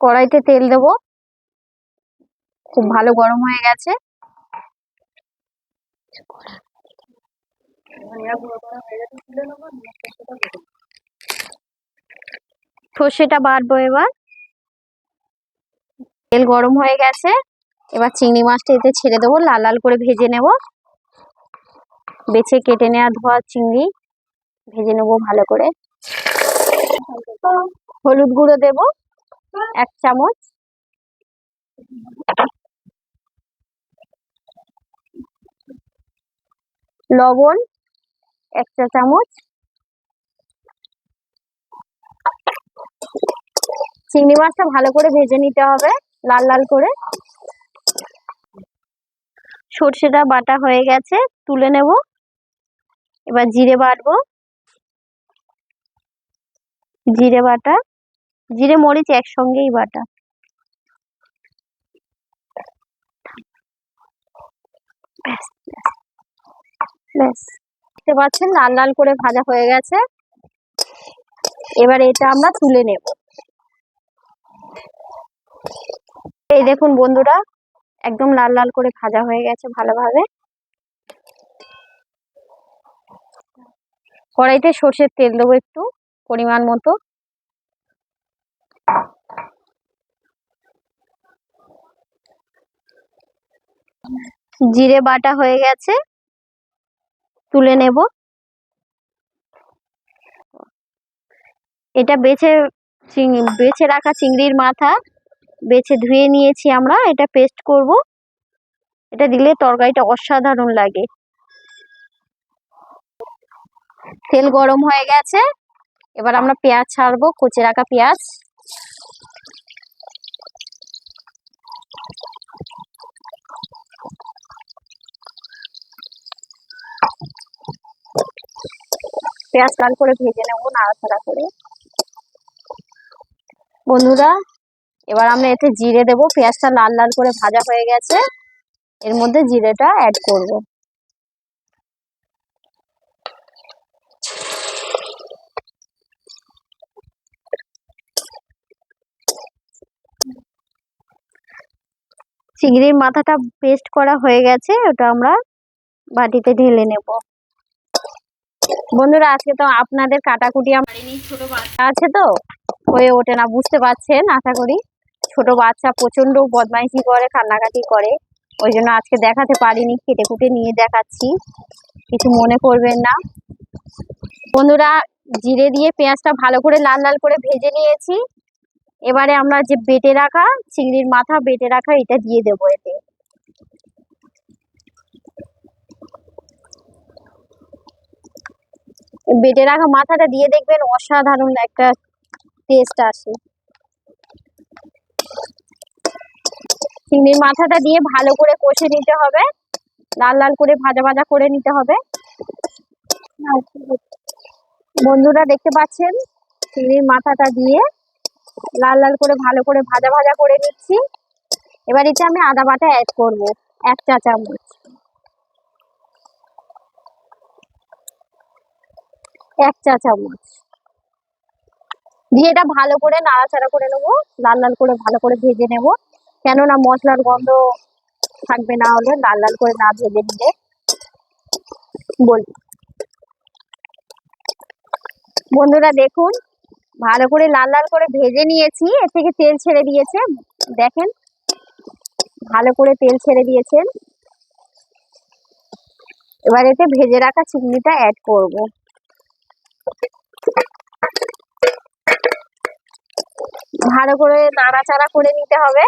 কড়াইতে তেল দেব। খুব ভালো গরম হয়ে গেছে। সর্ষেটা বাড়বো এবার। তেল গরম হয়ে গেছে। এবার চিংড়ি মাছটা এতে ছেড়ে দেবো। লাল লাল করে ভেজে নেব। বেছে কেটে নেওয়া ধোয়া চিংড়ি ভেজে নেব ভালো করে। হলুদ গুঁড়ো দেব, এক চামচ। লবণ, এক চা চামচ। চিংড়ি মাছটা ভালো করে ভেজে নিতে হবে, লাল লাল করে। সর্ষেটা বাটা হয়ে গেছে, তুলে নেব। এবার জিরে বাটবো। জিরে বাটা, জিরে, মরিচ একসঙ্গেই বাটা। দেখতে পাচ্ছেন লাল লাল করে ভাজা হয়ে গেছে। এবার এটা আমরা তুলে নেব। এই দেখুন বন্ধুরা, একদম লাল লাল করে ভাজা হয়ে গেছে ভালোভাবে। কড়াইতে সর্ষের তেল দেবো একটু পরিমাণ মতো। জিরে বাটা হয়ে গেছে, তুলে নেব। এটা বেছে চিংড়ি, বেছে রাখা চিংড়ির মাথা, বেছে ধুয়ে নিয়েছি আমরা, এটা পেস্ট করব। এটা দিলে তরকারিটা অসাধারণ লাগে। তেল গরম হয়ে গেছে। এবার আমরা পেঁয়াজ ছাড়বো, কচে রাখা পেঁয়াজ। পেঁয়াজ লাল করে ভেজে নেব নাড়াচাড়া করে। বন্ধুরা, এবার আমরা এতে জিরে দেবো। পেঁয়াজটা লাল লাল করে ভাজা হয়ে গেছে। এর মধ্যে জিরেটা অ্যাড করব। চিংড়ির মাথাটা পেস্ট করা হয়ে গেছে, ওটা আমরা বাটিতে ঢেলে নেব। বন্ধুরা, আজকে তো আপনাদের কাটাকুটি আমার ছোট বাচ্চা আছে তো, হয়ে ওঠে না, বুঝতে পারছেন? আশা করি ছোট বাচ্চা প্রচণ্ড বদমাইশি করে, কান্নাকাটি করে। ওই জন্য আজকে দেখাতে পারিনি, কেটে কুটে নিয়ে দেখাচ্ছি। কিছু মনে করবেন না। বন্ধুরা, জিরে দিয়ে পেঁয়াজটা ভালো করে লাল লাল করে ভেজে নিয়েছি। এবারে আমরা যে বেটে রাখা, চিংড়ির মাথা বেটে রাখা, এটা দিয়ে দেবো এতে। বেটে রাখা মাথাটা দিয়ে দেখবেন অসাধারণ একটা টেস্ট আসে। চিংড়ির মাথাটা দিয়ে ভালো করে কষে নিতে হবে। লাল লাল করে ভাজা ভাজা করে নিতে হবে। বন্ধুরা দেখতে পাচ্ছেন, চিংড়ির মাথাটা দিয়ে লাল লাল করে ভালো করে ভাজা ভাজা করে নিচ্ছি। এবার এতে আমি আদা বাটা অ্যাড করব, এক চা চামচ। এক চা চামচ। দিয়ে এটা ভালো করে নাড়াচাড়া করে নেব, লাল লাল করে ভালো করে ভেজে নেব। কেননা মশলার গন্ধ থাকবে না হলে লাল লাল করে না ভেজে নিলে। বলি বন্ধুরা দেখুন ভালো করে লাল লাল করে ভেজে নিয়েছি। এর থেকে তেল ছেড়ে দিয়েছে। দেখেন, ভালো করে তেল ছেড়ে দিয়েছেন এবার এতে ভেজে রাখা চিংড়িটা অ্যাড করব। ভালো করে নাড়াচাড়া করে নিতে হবে।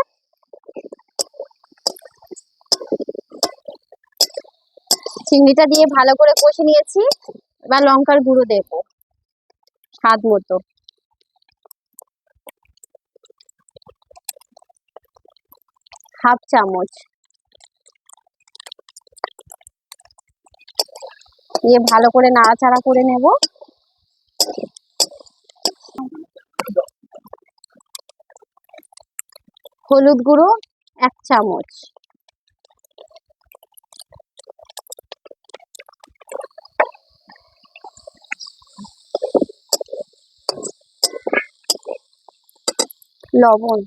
চিংড়িটা দিয়ে ভালো করে কষে নিয়েছি। এবার লঙ্কার গুঁড়ো দেবো, স্বাদ মতো। হাফ চামচ। দিয়ে ভালো করে নাড়াচাড়া করে নেব। হলুদ গুঁড়ো এক চামচ। লবণ।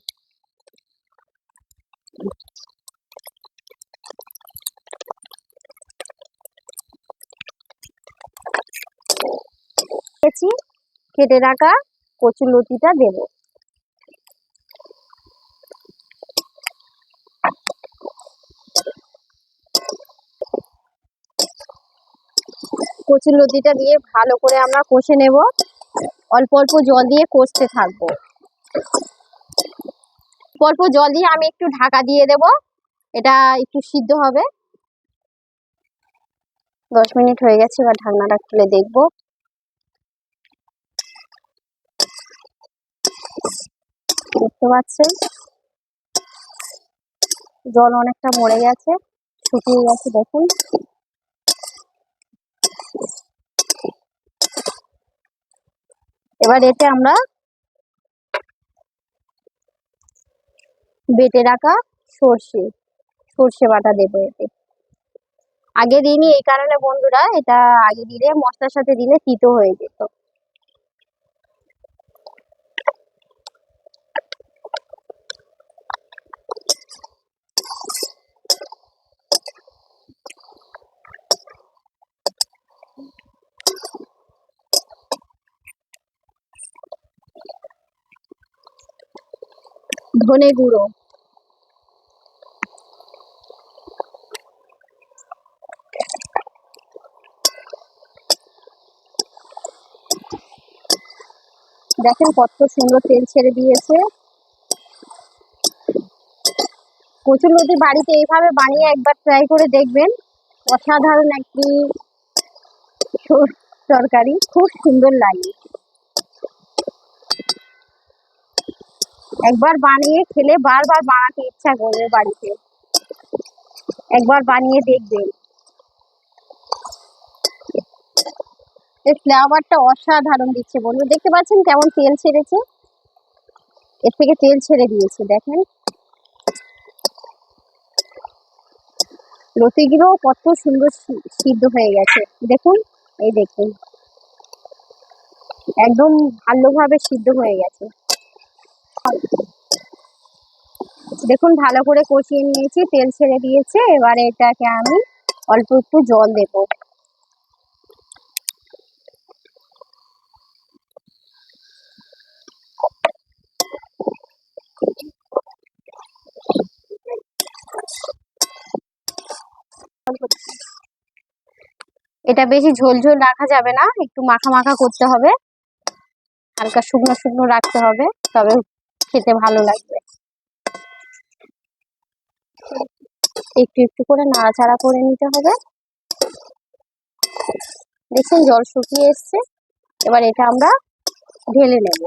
কেটে রাখা কচুর লতিটা দেব। কচুর লতিটা দিয়ে ভালো করে আমরা কষে নেব। অল্প অল্প জল দিয়ে কষতে থাকব। অল্প জল দিয়ে আমি একটু ঢাকা দিয়ে দেব। এটা একটু সিদ্ধ হবে। দশ মিনিট হয়ে গেছে, এবার ঢাকনাটা খুলে দেখব। দেখতে পাচ্ছেন? জল অনেকটা মরে গেছে, শুকিয়ে গেছে, দেখুন। এবার এতে আমরা বেটে রাখা সর্ষে সর্ষে বাটা দেবো এতে। আগে দিইনি, এই কারণে বন্ধুরা এটা আগে দিলে, মশলার সাথে দিলে তিতো হয়ে যেত। ধনে গুঁড়ো। দেখেন কত সুন্দর তেল ছেড়ে দিয়েছে। কচুর লতি বাড়িতে এইভাবে বানিয়ে একবার ট্রাই করে দেখবেন। অসাধারণ একটি তরকারি, খুব সুন্দর লাগে। একবার বানিয়ে খেলে বারবার বানাতে ইচ্ছা করবে বাড়িতে। একবার বানিয়ে দেখবেন এর ফ্লেভারটা অসাধারণ দিচ্ছে বন্ধু। দেখতে পাচ্ছেন কেমন তেল ছেড়েছে? এর থেকে তেল ছেড়ে দিয়েছে, দেখেন। লতিগুলো কত সুন্দর সিদ্ধ হয়ে গেছে। দেখুন, এই দেখুন। একদম ভালোভাবে সিদ্ধ হয়ে গেছে। দেখুন, ভালো করে কষিয়ে নিয়েছি, তেল ছেড়ে দিয়েছে, এবারে এটাকে আমি অল্প একটু জল দেবো। এটা বেশি ঝোল ঝোল রাখা যাবে না, একটু মাখা মাখা করতে হবে, হালকা শুকনো শুকনো রাখতে হবে, তবে খেতে ভালো লাগবে। একটু একটু করে নাড়াচাড়া করে নিতে হবে। দেখুন, জল শুকিয়ে এসছে। এবার এটা আমরা ঢেলে নেব।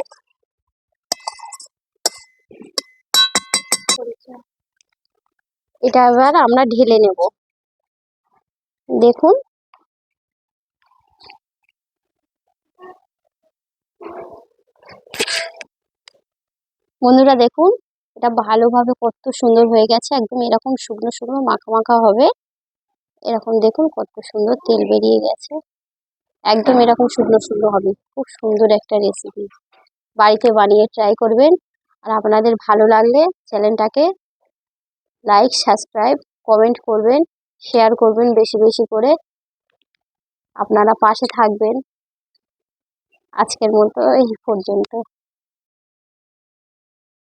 এটা এবার আমরা ঢেলে নেব। দেখুন বন্ধুরা দেখুন, এটা ভালোভাবে কত সুন্দর হয়ে গেছে। একদম এরকম শুকনো শুকনো মাখা মাখা হবে। এরকম দেখুন কত সুন্দর তেল বেরিয়ে গেছে। একদম এরকম শুকনো শুকনো হবে। খুব সুন্দর একটা রেসিপি বাড়িতে বানিয়ে ট্রাই করবেন। আর আপনাদের ভালো লাগলে চ্যানেলটাকে লাইক সাবস্ক্রাইব কমেন্ট করবেন শেয়ার করবেন বেশি বেশি করে। আপনারা পাশে থাকবেন। আজকের মতো এই পর্যন্ত।